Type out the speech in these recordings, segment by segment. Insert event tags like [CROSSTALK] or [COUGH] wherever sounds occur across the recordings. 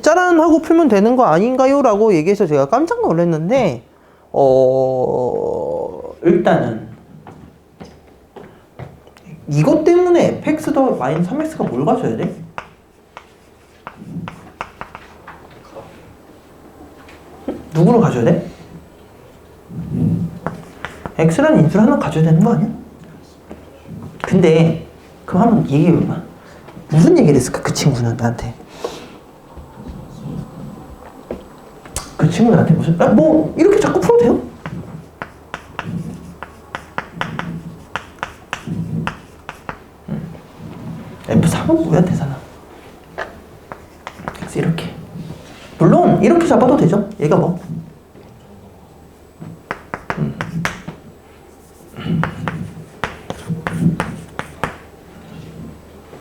짜란 하고 풀면 되는 거 아닌가요? 라고 얘기해서 제가 깜짝 놀랐는데 어 일단은 이것 때문에 fx 더 마이너스 3x가 뭘 가져야 돼? 누구를 가져야 돼? x라는 인수를 하나 가져야 되는 거 아니야? 근데 그럼 한번 얘기해봐봐 무슨 얘기를 했을까 그 친구는 나한테 친구 나한테 무슨 아, 뭐 이렇게 자꾸 풀어도 돼요? F3은 뭐야 대산아 X 이렇게 물론 이렇게 잡아도 되죠 얘가 뭐 음.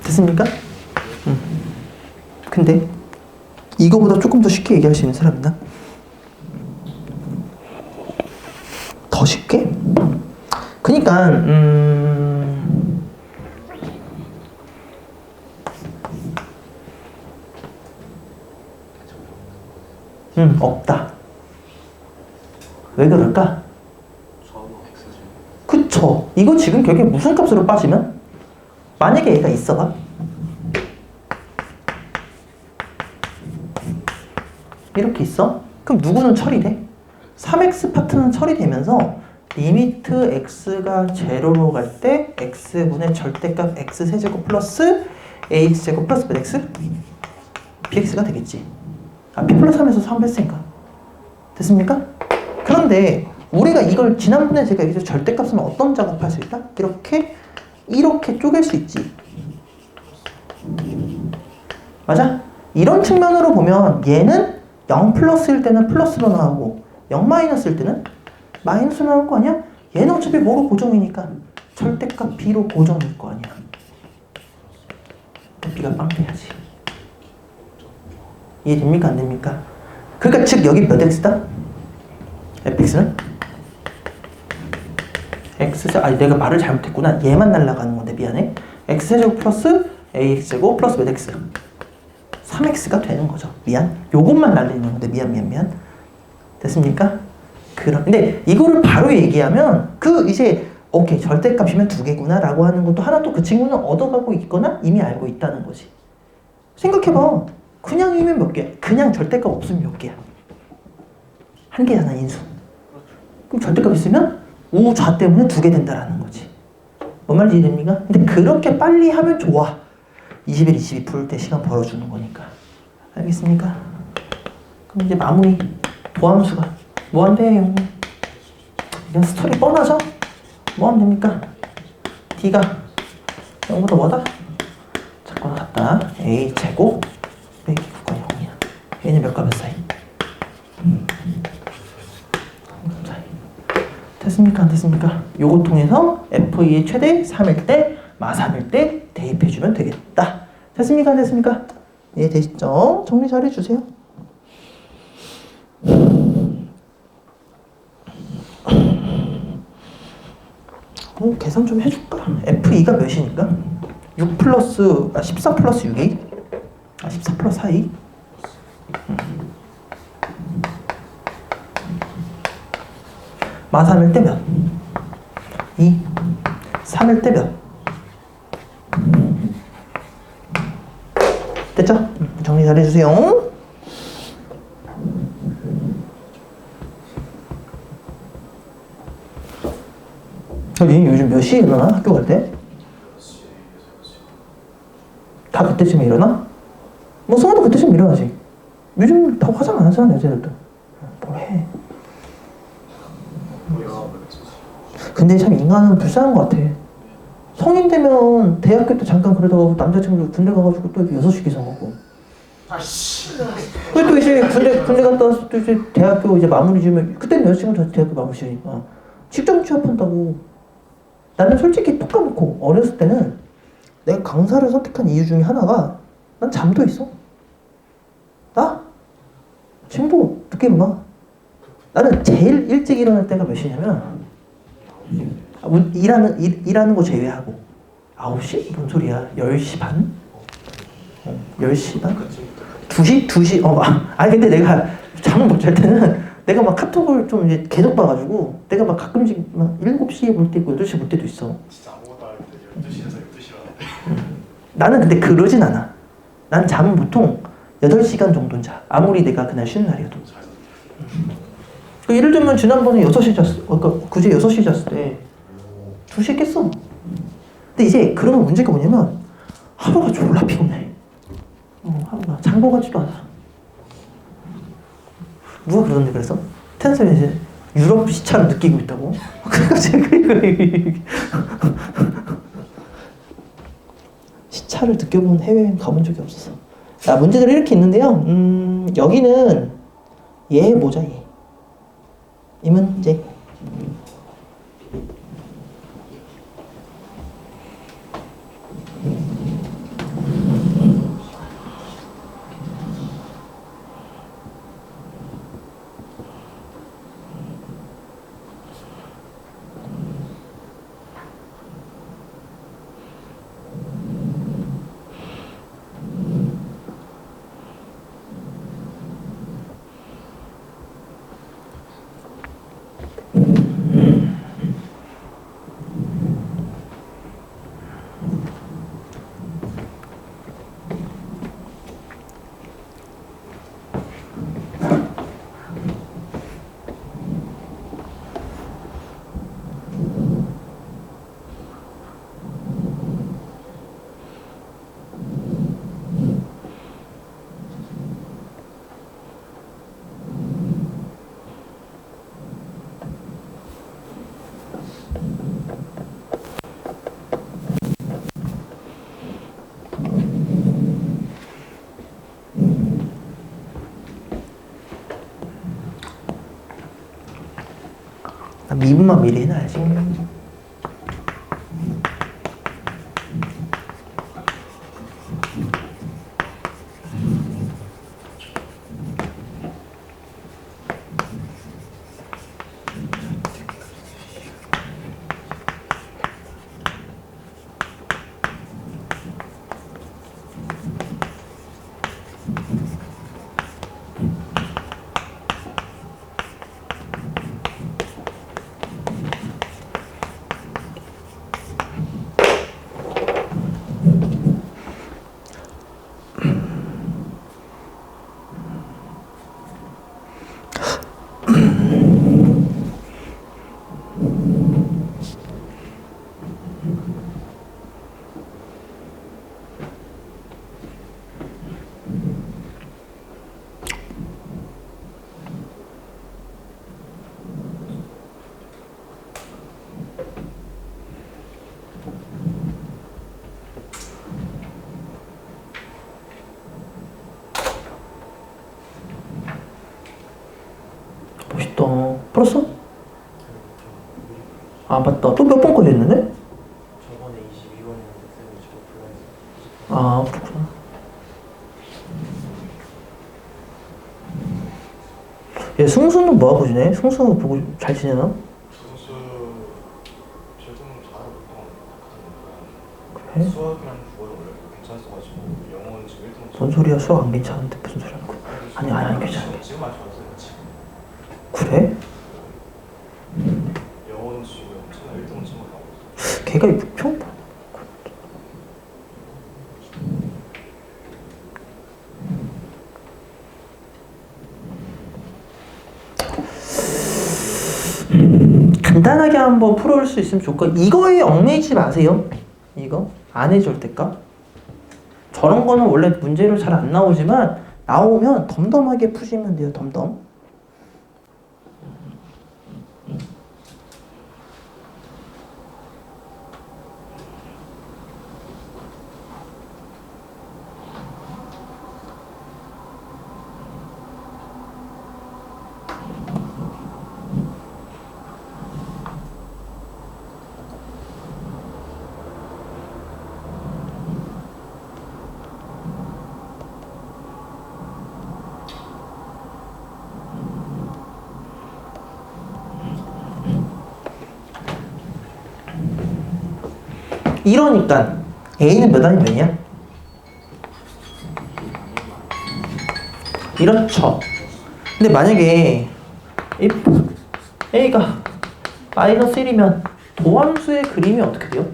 됐습니까? 음. 근데 이거보다 조금 더 쉽게 얘기할 수 있는 사람 있나? 더 쉽게? 그니까 음... 음 없다. 왜 그럴까? 그쵸. 이거 지금 결국에 무슨 값으로 빠지면? 만약에 얘가 있어봐. 이렇게 있어? 그럼 누구는 처리돼? 3x 파트는 처리되면서 리미트 x가 제로로 갈 때 x분의 절대값 x 세제곱 플러스 ax 제곱 플러스 bx bx가 되겠지. 아 b 플러스 3에서 3 했으니까 됐습니까? 그런데 우리가 이걸 지난번에 제가 여기서 절대값은 어떤 작업할 수 있다? 이렇게 이렇게 쪼갤 수 있지. 맞아? 이런 측면으로 보면 얘는 0 플러스일 때는 플러스로 나오고 0 마이너스일 때는 마이너스로 나올 거 아니야? 얘는 어차피 뭐로 고정이니까 절대값 b로 고정일 거 아니야. b가 빵 돼야지. 이해됩니까? 안 됩니까? 그러니까 즉 여기 몇 x다? fx는? x 아니 내가 말을 잘못했구나. 얘만 날라가는 건데 미안해. x 제곱 플러스 ax 제곱 플러스 몇 x 3x가 되는 거죠. 미안. 요것만 날리는 건데 미안 미안 미안. 됐습니까? 그럼 근데 이거를 바로 얘기하면 그 이제 오케이 절대값이면 두 개구나라고 하는 것도 하나 또 그 친구는 얻어가고 있거나 이미 알고 있다는 거지. 생각해봐. 그냥이면 몇 개? 그냥 절대값 없으면 몇 개야? 한 개잖아 인수. 그럼 절대값 있으면 우좌 때문에 두 개 된다라는 거지. 뭔 말인지 이해됩니까? 근데 그렇게 빨리 하면 좋아. 21, 22 풀 때 시간 벌어주는 거니까. 알겠습니까? 그럼 이제 마무리. 보함수가 뭐 한대요? 이런 스토리 뻔하죠? 뭐 하면 됩니까? D가 0보다 뭐다? 작거나 같다. A 제곱 빼기 9가 0이야. 얘는 몇과 몇 사이? 사이. 됐습니까? 안 됐습니까? 요거 통해서 F2의 최대 3일 때, 마 3일 때 대입해주면 되겠다. 됐습니까? 안 됐습니까? 예, 되시죠? 정리 잘 해주세요. 어, 계산 좀 해줄까? F2가 몇이니까? 6 플러스, 아, 14 플러스 6이? 아, 14 플러스 4이? 마 3일 때 몇? 2 3일 때 몇? 됐죠? 음, 정리 잘 해주세요. 여기 요즘 몇 시에 일어나? 학교 갈 때? 다 그때쯤에 일어나? 뭐 성화도 그때쯤 일어나지. 요즘 다 화장 안 하잖아 여자들도. 뭘 해? 근데 참 인간은 불쌍한 것 같아. 성인 되면 대학교 때 잠깐 그러다가 남자친구 군대 가가지고 또 6시 기상 하고. 그또 이제 군대 군대 갔다 와서 또 이제 대학교 이제 마무리 지으면 그때는 여자친구 대학교 마무리 지으니까 직장 취업한다고. 나는 솔직히 톡 까놓고 어렸을 때는 내가 강사를 선택한 이유 중에 하나가 난 잠도 있어. 나 지금도 늦게 일어나. 나는 제일 일찍 일어날 때가 몇 시냐면 아, 문- 일하는 일, 일하는 거 제외하고 9시? 뭔 소리야? 10시 반? 어, 10시 반? 2시? 2시? 어, 아, 아니 근데 내가 잠을 못 잘 때는 내가 막 카톡을 좀 이제 계속 봐가지고 내가 막 가끔씩 막 7시에 볼 때 있고 8시에 볼 때도 있어. 진짜 아무것도 안 할때 12시에서 12시라는데 나는 근데 그러진 않아. 난 잠은 보통 8시간 정도는 자. 아무리 내가 그날 쉬는 날이어도. 잘그 예를 들면 지난번에 6시 잤어. 어, 그러니까 그제 6시 잤을 때 2시에 깼어. 근데 이제 그러면 문제가 뭐냐면 하루가 졸라 피곤해. 어, 하루가 잔거 같지도 않아. 누가 그러는데 그래서? 텐션이 이제 유럽 시차를 느끼고 있다고? [LAUGHS] 시차를 느껴본 해외여행 가본 적이 없어서. 자, 문제들이 이렇게 있는데요. 음, 여기는 얘 보자, 얘. 이 문제. 나 미분만 미리 해놔야지. 멋있다. 풀었어? 아 맞다. 또 몇 번까지 했는데? 저번에 22번이었는데 쌤이 저거 불러서 아 그렇구나. 얘 승수는 뭐하고 지내? 승수 보고 잘 지내나? 최종 잘하고 있던 그래? 수학이랑 원래 괜찮았어가지고 영어는 지금 1등 뭔 소리야? 수학 안 괜찮은데 무슨 소리 하는 거야? 아니, 아니, 아니, 괜찮아. 지금 안 좋았어요 지금 그래? 영어는 지금 엄청나 1등은 지금 나오고 있어요 걔가 이 부평? 간단하게 한번 풀어볼 수 있으면 거 이거에 얽매이지 마세요. 이거 안 해줄 때까 저런 거는 원래 문제로 잘 안 나오지만 나오면 덤덤하게 푸시면 돼요. 덤덤. 이러니까 A는 몇 아니 몇이야? 이렇죠. 근데 만약에 if a가 마이너스 1이면 도함수의 그림이 어떻게 돼요?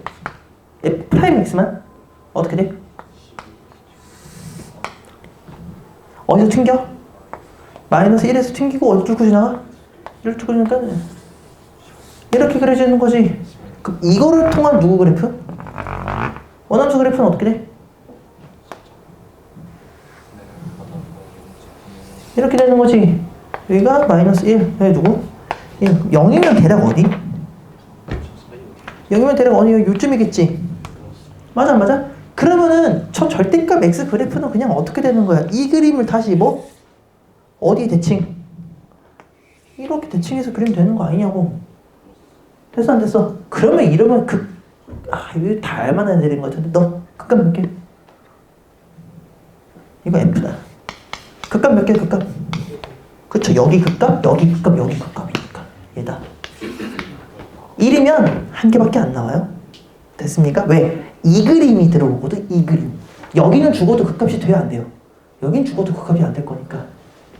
f 프라임 x만 어떻게 돼? 어디서 튕겨? 마이너스 1에서 튕기고 어디 뚫고 지나가 이렇게 그려지는 거지. 그럼 이거를 통한 누구 그래프? 원함수 그래프는 어떻게 돼? 이렇게 되는 거지. 여기가 마이너스 1, 여기 누구? 1. 0이면 대략 어디? 0이면 대략 어디? 요쯤이겠지. 맞아, 맞아. 그러면은 저 절대값 x 그래프는 그냥 어떻게 되는 거야? 이 그림을 다시 뭐? 어디 대칭? 이렇게 대칭해서 그리면 되는 거 아니냐고. 됐어, 안 됐어? 그러면 이러면 그, 아, 이거 다 알만한 애들인 것 같은데. 너 극값 몇 개? 이거 F다. 극값 몇 개, 극값? 그쵸, 여기 극값, 여기 극값, 여기 극값이니까. 얘다. 1이면 한 개밖에 안 나와요. 됐습니까? 왜? 이 그림이 들어오거든, 이 그림. 여기는 죽어도 극값이 돼야 안 돼요. 여긴 죽어도 극값이 안 될 거니까.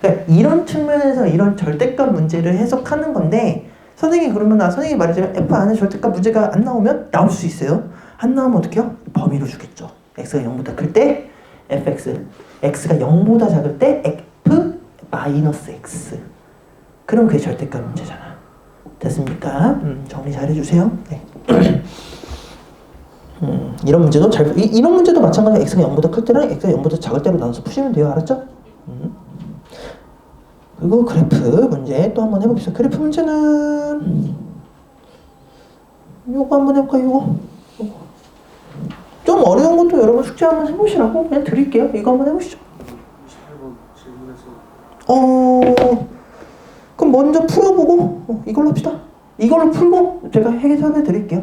그러니까 이런 측면에서 이런 절대값 문제를 해석하는 건데, 선생님이 그러면, 나 선생님이 말하자면 F 안에 절대값 문제가 안 나오면 나올 수 있어요. 안 나오면 어떻게 해요? 범위로 주겠죠. x가 0보다 클 때, fx. x가 0보다 작을 때, f 마이너스 x. 그럼 그게 절대값 문제잖아. 됐습니까? 음, 정리 잘 해주세요. 네. [CLEARS THROAT] 음, 이런 문제도 잘, 이, 이런 문제도 마찬가지로 x가 0보다 클 때랑 x가 0보다 작을 때로 나눠서 푸시면 돼요. 알았죠? 음. 그리고 그래프 문제 또 한번 해봅시다. 그래프 문제는 요거 한번 해볼까요? 요거? 좀 어려운 것도 여러분 숙제 한번 해보시라고 그냥 드릴게요. 이거 한번 해보시죠. 28번 질문에서 어, 그럼 먼저 풀어보고 어, 이걸로 합시다. 이걸로 풀고 제가 해결해 드릴게요.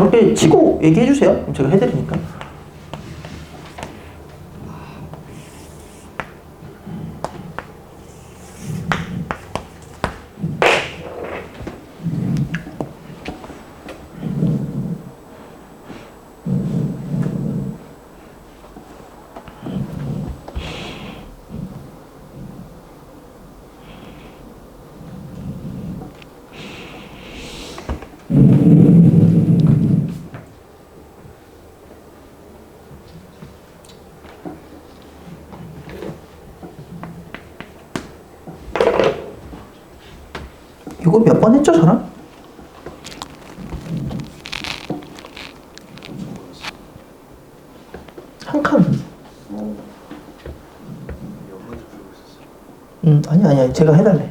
저렇게 치고 얘기해 주세요. 제가 해드리니까. 이거 몇 번 했죠, 저랑? 한 칸. 음, 아니, 아니, 아니, 제가 해달래.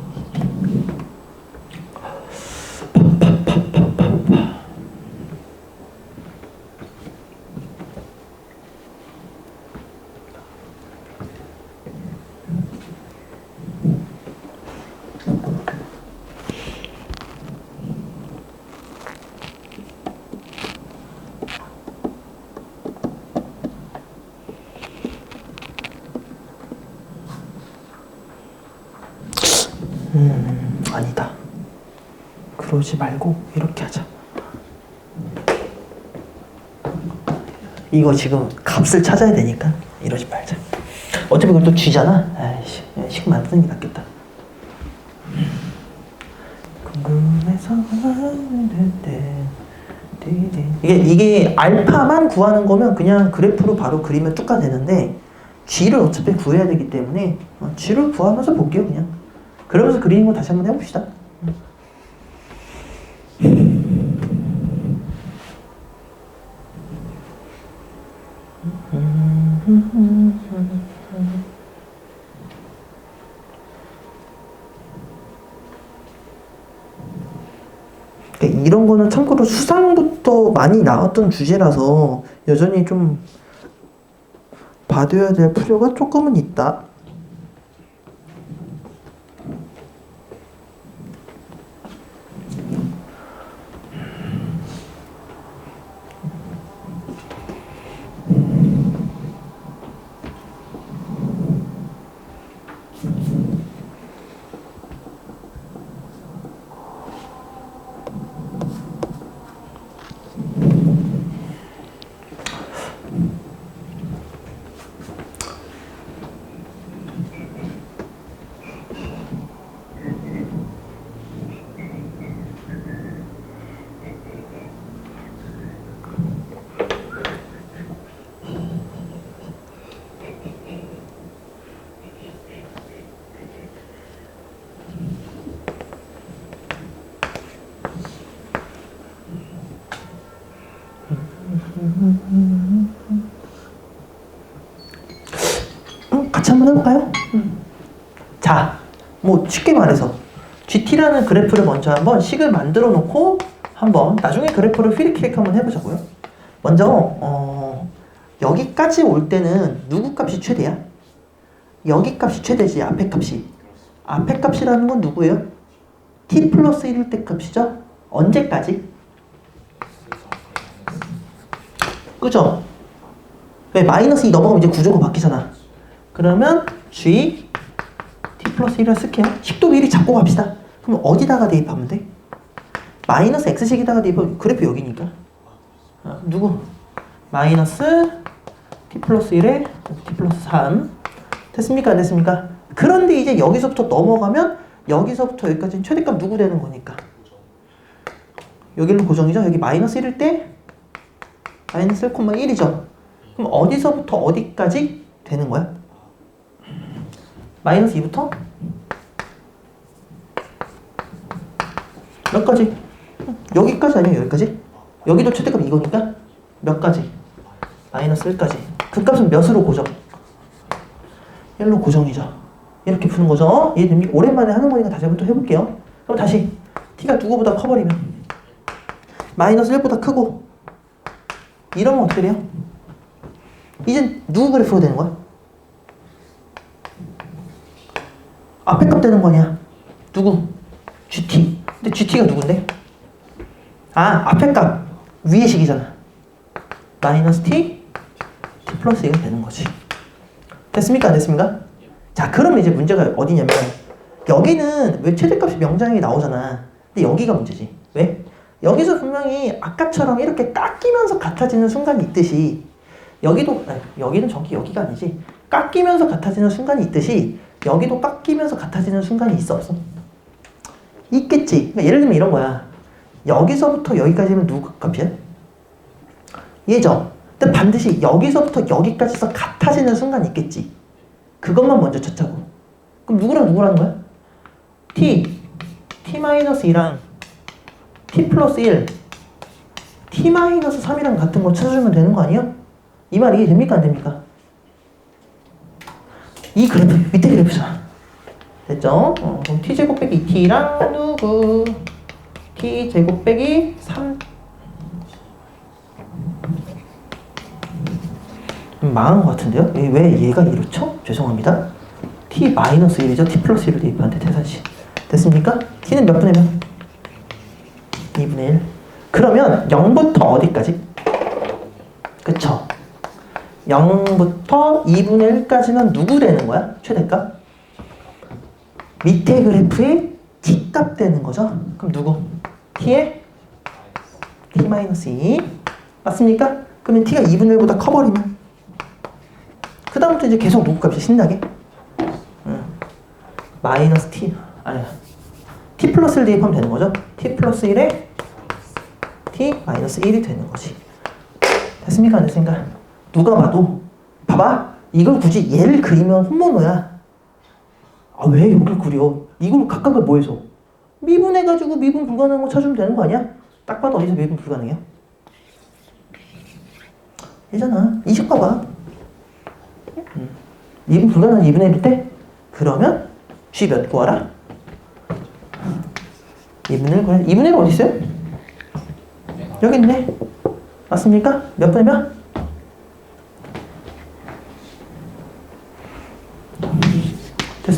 이러지 말고 이렇게 하자. 이거 지금 값을 찾아야 되니까 이러지 말자. 어차피 그걸 또 쥐잖아. 아이씨, 시간 만드는 게 낫겠다. 궁금해서 하는데 이게 이게 알파만 구하는 거면 그냥 그래프로 바로 그리면 뚝가 되는데 g를 어차피 구해야 되기 때문에 어, g를 구하면서 볼게요 그냥 그러면서 그리는 거 다시 한번 해봅시다 그러니까 이런 거는 참고로 수상부터 많이 나왔던 주제라서 여전히 좀 봐둬야 될 필요가 조금은 있다. 음, 같이 한번 해볼까요? 자, 뭐 쉽게 말해서 GT라는 그래프를 먼저 한번 식을 만들어 놓고 한번 나중에 그래프를 휘리키릭 한번 해보자고요. 먼저 어, 여기까지 올 때는 누구 값이 최대야? 여기 값이 최대지 앞에 값이. 앞에 값이라는 건 누구예요? t 플러스 1일 때 값이죠? 언제까지? 그죠? 왜 마이너스 2 넘어가면 이제 구조가 바뀌잖아. 그러면 g t 플러스 1을 쓸게요. 식도 미리 잡고 갑시다. 그럼 어디다가 대입하면 돼? 마이너스 x식에다가 대입하면 그래프 여기니까. 어, 누구? 마이너스 t 플러스 1에 t 플러스 3 됐습니까? 안 됐습니까? 그런데 이제 여기서부터 넘어가면 여기서부터 여기까지는 최대값 누구 되는 거니까? 여기는 고정이죠? 여기 마이너스 1일 때 마이너스 1,1이죠? 그럼 어디서부터 어디까지 되는 거야? 마이너스 2부터 몇 가지? 여기까지 아니면 여기까지? 여기도 최대값 이거니까 몇 가지? 마이너스 1까지. 그 값은 몇으로 고정? 1로 고정이죠. 이렇게 푸는 거죠. 이해됩니까? 오랜만에 하는 거니까 다시 한번 또 해볼게요. 그럼 다시 t가 누구보다 커버리면 마이너스 1보다 크고 이러면 어떻게 돼요? 이젠 누구 그래프가 되는 거야? 앞에 값 되는 거냐? 누구? GT. 근데 GT가 누군데? 아, 앞에 값 위의 식이잖아. 마이너스 T, T 플러스 1가 되는 거지. 됐습니까? 안 됐습니까? 자, 그러면 이제 문제가 어디냐면 여기는 왜 최대값이 명장하게 나오잖아. 근데 여기가 문제지. 왜? 여기서 분명히 아까처럼 이렇게 깎이면서 같아지는 순간이 있듯이 여기도 아니, 여기는 정확히 여기가 아니지 깎이면서 같아지는 순간이 있듯이 여기도 깎이면서 같아지는 순간이 있어 없어? 있겠지. 그러니까 예를 들면 이런 거야. 여기서부터 여기까지는 누구 값이야? 얘죠. 근데 반드시 여기서부터 여기까지서 같아지는 순간이 있겠지. 그것만 먼저 찾자고. 그럼 누구랑 누구라는 거야? t, t-2랑 t 플러스 1, t-3이랑 같은 거 찾아주면 되는 거 아니에요? 이말 이해 됩니까? 안 됩니까? 이 그래프, 밑에 그래프잖아. 됐죠? 어, 그럼 t제곱 빼기 2t랑 누구? t제곱 빼기 3. 음, 망한 것 같은데요? 얘, 왜 얘가 이렇죠? 죄송합니다. t 마이너스 1이죠? t 플러스 1을 대입하는데 태산씨. 됐습니까? t는 몇 분의 몇? 2분의 1. 그러면 0부터 어디까지? 그쵸? 0부터 2분의 1까지는 누구 되는 거야? 최대값? 밑에 그래프의 t값 되는 거죠? 그럼 누구? t에 t-2 맞습니까? 그러면 t가 2분의 1보다 커버리면 그 다음부터 이제 계속 누구 값이 신나게 응. 마이너스 t 아니야 t 플러스를 대입하면 되는 거죠 t 플러스 1에 t 마이너스 1이 되는 거지 됐습니까 안 됐습니까? 누가 봐도 봐봐 이걸 굳이 얘를 그리면 혼모노야 아 왜 여기를 그려 이걸 각각을 뭐 해서 미분해가지고 미분 불가능한 거 찾으면 되는 거 아니야? 딱 봐도 어디서 미분 불가능해요? 얘잖아 이식 봐봐 음. 미분 불가능한 2분의 1일 때 그러면 G 몇 구하라? 2분의 1 구하라 2분의 1 어디 있어요? 여기 있네 맞습니까? 몇 분의 몇?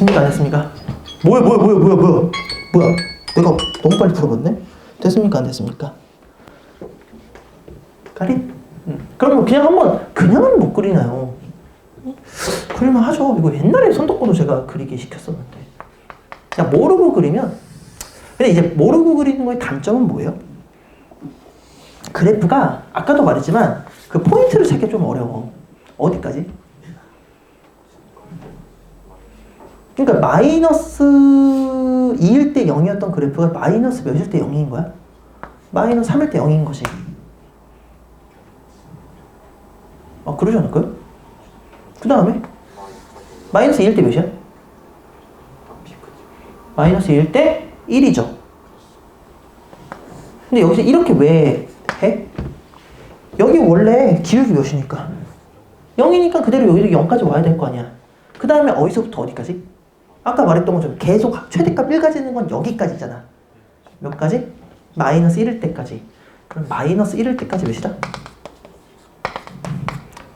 됐습니까? 안 됐습니까? 뭐야 뭐야 뭐야 뭐야 뭐야 뭐야 내가 너무 빨리 풀어봤네? 됐습니까? 안 됐습니까? 가린? 음. 그럼 그냥 한번 그냥은 못 그리나요? 그릴만 하죠 이거 옛날에 선덕고도 제가 그리게 시켰었는데 그냥 모르고 그리면 근데 이제 모르고 그리는 거의 단점은 뭐예요? 그래프가 아까도 말했지만 그 포인트를 찾기 좀 어려워 어디까지? 그러니까 마이너스 2일 때 0이었던 그래프가 마이너스 몇일 때 0인 거야? 마이너스 3일 때 0인 것이. 아, 그러지 않을까요? 그 다음에 마이너스 2일 때 몇이야? 마이너스 2일 때 1이죠. 근데 여기서 이렇게 왜 해? 여기 원래 기울기 몇이니까? 0이니까 그대로 여기도 0까지 와야 될 거 아니야. 그 다음에 어디서부터 어디까지? 아까 말했던 것처럼 계속 최대값 1 가지는 건 여기까지잖아. 몇 가지? 마이너스 1일 때까지. 그럼 마이너스 1일 때까지 몇이다?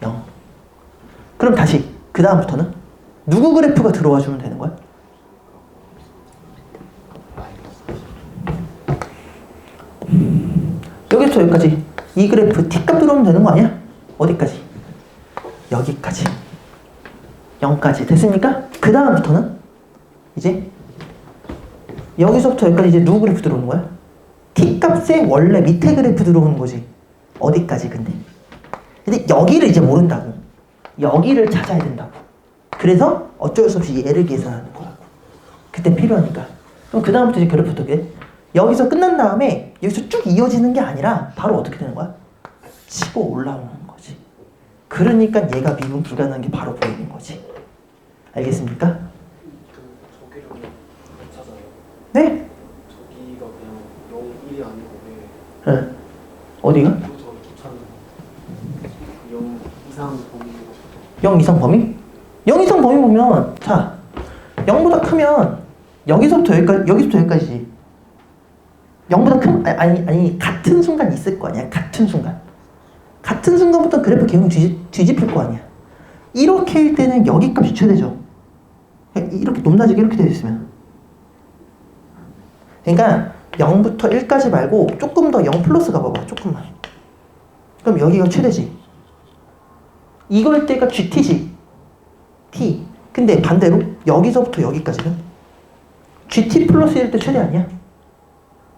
0. 그럼 다시 그 다음부터는 누구 그래프가 들어와 주면 되는 거야? 여기부터 여기까지 이 그래프 T값 들어오면 되는 거 아니야? 어디까지? 여기까지 0까지 됐습니까? 그 다음부터는 이제 여기서부터 여기까지 이제 누구 그래프 들어오는 거야? T값의 원래 밑에 그래프 들어오는 거지 어디까지 근데 근데 여기를 이제 모른다고 여기를 찾아야 된다고 그래서 어쩔 수 없이 얘를 계산하는 거라고 그때 필요하니까 그럼 그 다음부터 이제 그래프 어떻게 돼? 여기서 끝난 다음에 여기서 쭉 이어지는 게 아니라 바로 어떻게 되는 거야? 치고 올라오는 거지 그러니까 얘가 미분 불가능한 게 바로 보이는 거지 알겠습니까? 그 저기를 찾아요. 네? 저기가 그냥 0, 1이 아니고 왜 네. 어디가? 저 찾는 0 이상 범위가 0 이상 범위? 0 이상 범위 보면 자 0보다 크면 여기서부터 여기까지 여기서부터 여기까지지 0보다 큰 아니, 아니 아니 같은 순간 있을 거 아니야 같은 순간 같은 순간부터 그래프 개형 뒤집, 뒤집힐 거 아니야 이렇게일 때는 여기 값이 최대죠 이렇게 높낮이게 이렇게 되어 있으면 그러니까 0부터 1까지 말고 조금 더 0 플러스 가봐봐 조금만 그럼 여기가 최대지 이걸 때가 GT지. T. 근데 반대로 여기서부터 여기까지는 GT 플러스 1일 때 최대 아니야?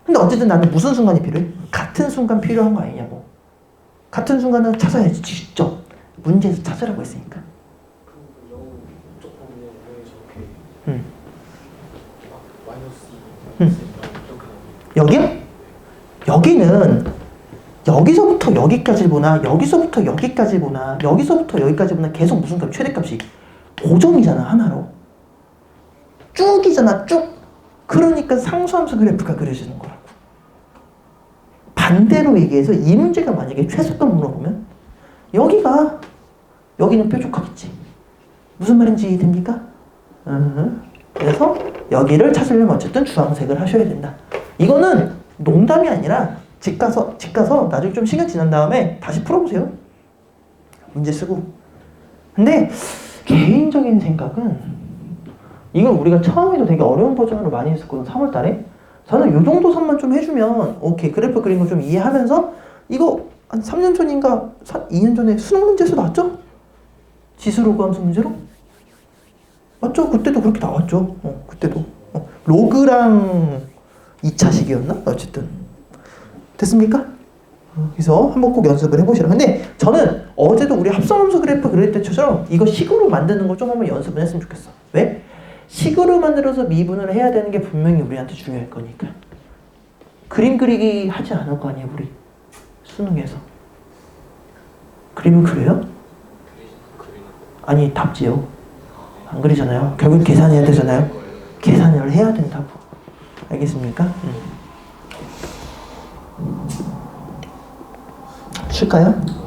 근데 어쨌든 나는 무슨 순간이 필요해? 같은 순간 필요한 거 아니냐고. 같은 순간은 찾아야지 직접. 문제에서 찾으라고 했으니까. 그럼 그0 조금 왜 저렇게 음. 여기요? 여기는 여기서부터 여기까지 보나? 여기서부터 여기까지 보나? 여기서부터 여기까지 보나? 계속 무슨 값 최대값이? 고정이잖아 하나로. 쭉이잖아 쭉. 그러니까 상수함수 그래프가 그려지는 거라고. 반대로 얘기해서 이 문제가 만약에 최소값 물어보면 여기가 여기는 뾰족하겠지. 무슨 말인지 됩니까? 음, 그래서 여기를 찾으려면 어쨌든 주황색을 하셔야 된다 이거는 농담이 아니라 집 가서 집 가서 나중에 좀 시간 지난 다음에 다시 풀어보세요. 문제 쓰고. 근데 개인적인 생각은 이건 우리가 처음에도 되게 어려운 버전으로 많이 했었거든. 3월달에. 저는 요 정도 선만 좀 해주면 오케이 그래프 그린 거 좀 이해하면서 이거 한 3년 전인가 2년 전에 수능 문제에서 나왔죠? 지수로그 함수 문제로? 맞죠? 그때도 그렇게 나왔죠. 어, 그때도 어, 로그랑 2차식이었나? 어쨌든 됐습니까? 어, 그래서 한번 꼭 연습을 해보시라. 근데 저는 어제도 우리 합성함수 그래프 그릴 때처럼 이거 식으로 만드는 거좀 한번 연습을 했으면 좋겠어. 왜? 식으로 만들어서 미분을 해야 되는 게 분명히 우리한테 중요할 거니까. 그림 그리기 하지 않을 거 아니에요, 우리 수능에서. 그림을 그려요? 아니 답지요. 안 그리잖아요. 결국 계산해야 되잖아요. 계산을 해야 된다고. 알겠습니까? 음. 쉴까요?